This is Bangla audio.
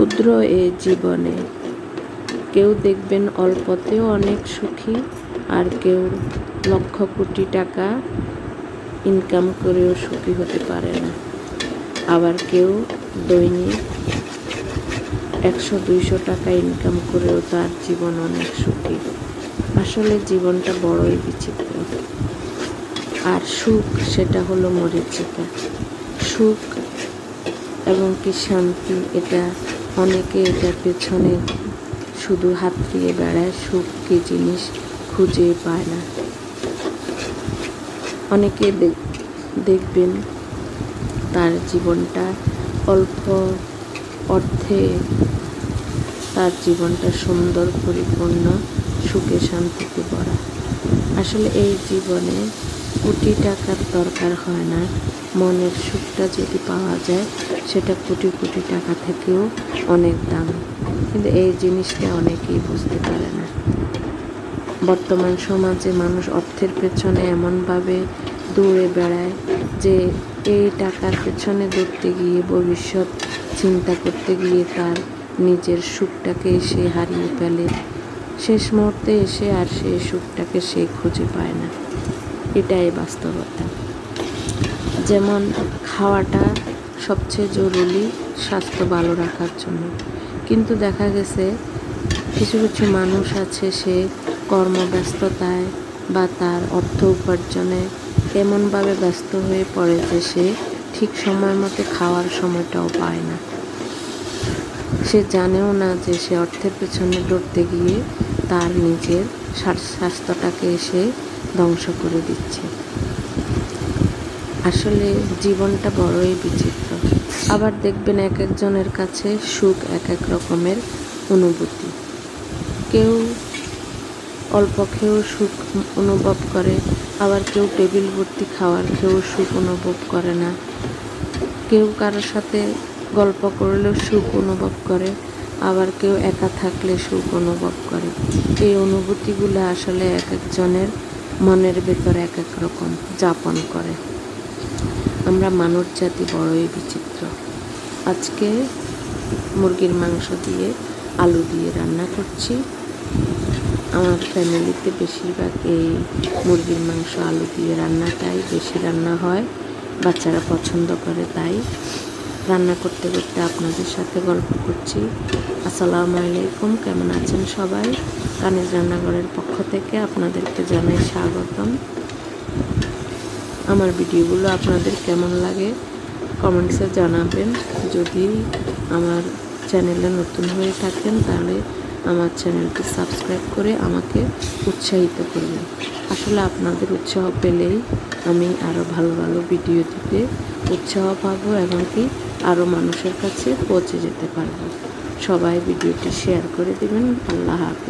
ক্ষুদ্র এ জীবনে। কেউ দেখবেন অল্পতেও অনেক সুখী, আর কেউ লক্ষ কোটি টাকা ইনকাম করেও সুখী হতে পারে না। আবার কেউ দৈনিক একশো দুইশো টাকা ইনকাম করেও তার জীবন অনেক সুখী। আসলে জীবনটা বড়ই বিচিত্র। আর সুখ, সেটা হলো মরিচিকা। সুখ এবং কি শান্তি, এটা অনেকে এটার পেছনে শুধু হাতড়িয়ে বেড়ায়, সুখ কি জিনিস খুঁজে পায় না। অনেকে দেখ- দেখবেন তার জীবনটা অল্প অর্থে তার জীবনটা সুন্দর, পরিপূর্ণ, সুখে শান্তিতে ভরা। আসলে এই জীবনে কোটি টাকার দরকার হয় না। মনের সুখটা যদি পাওয়া যায়, সেটা কোটি কোটি টাকা থেকেও অনেক দাম। কিন্তু এই জিনিসটা অনেকেই বুঝতে পারে না। বর্তমান সমাজে মানুষ অর্থের পেছনে এমনভাবে দৌড়ে বেড়ায় যে এই টাকার পেছনে দৌড়তে গিয়ে ভবিষ্যৎ চিন্তা করতে গিয়ে তার নিজের সুখটাকে সে হারিয়ে ফেলে। শেষ মুহূর্তে এসে আর সেই সুখটাকে সে খুঁজে পায় না। এটাই বাস্তবতা। যেমন খাওয়াটা সবচেয়ে জরুরি স্বাস্থ্য ভালো রাখার জন্য। কিন্তু দেখা গেছে কিছু কিছু মানুষ আছে সে কর্মব্যস্ততায় বা তার অর্থ উপার্জনে এমনভাবে ব্যস্ত হয়ে পড়ে যে সে ঠিক সময় মতো খাওয়ার সময়টাও পায় না। সে জানেও না যে সে অর্থের পেছনে দৌড়তে গিয়ে তার নিজের স্বাস্থ্যটাকে সে ধ্বংস করে দিচ্ছে। আসলে জীবনটা বড়ই বিচিত্র। আবার দেখবেন এক একজনের কাছে সুখ এক এক রকমের অনুভূতি। কেউ অল্প খেয়েও সুখ অনুভব করে, আবার কেউ টেবিল ভর্তি খাওয়ার খেয়েও সুখ অনুভব করে না। কেউ কারোর সাথে গল্প করলেও সুখ অনুভব করে, আবার কেউ একা থাকলে সুখ অনুভব করে। এই অনুভূতিগুলো আসলে এক একজনের মনের ভেতর এক এক রকম যাপন করে। আমরা মানব জাতি বড়ই বিচিত্র। আজকে মুরগির মাংস দিয়ে আলু দিয়ে রান্না করছি। আমার ফ্যামিলিতে বেশিরভাগ এই মুরগির মাংস আলু দিয়ে রান্নাটাই বেশি রান্না হয়। বাচ্চারা পছন্দ করে তাই। রান্না করতে করতে আপনাদের সাথে গল্প করছি। আসসালামু আলাইকুম, কেমন আছেন সবাই? কানিজ রান্নাঘরের পক্ষ থেকে আপনাদেরকে জানাই স্বাগতম। আমার ভিডিওগুলো আপনাদের কেমন লাগে কমেন্টসে জানাবেন। যদি আমার চ্যানেলে নতুন হয়ে থাকেন, তাহলে আমার চ্যানেলটি সাবস্ক্রাইব করে আমাকে উৎসাহিত করবেন। আসলে আপনাদের উৎসাহ পেলেই আমি আরও ভালো ভালো ভিডিও দিতে উৎসাহ পাবো এবং কি আরও মানুষের কাছে পৌঁছে যেতে পারব। সবাই ভিডিওটি শেয়ার করে দেবেন। আল্লাহ হাফেজ।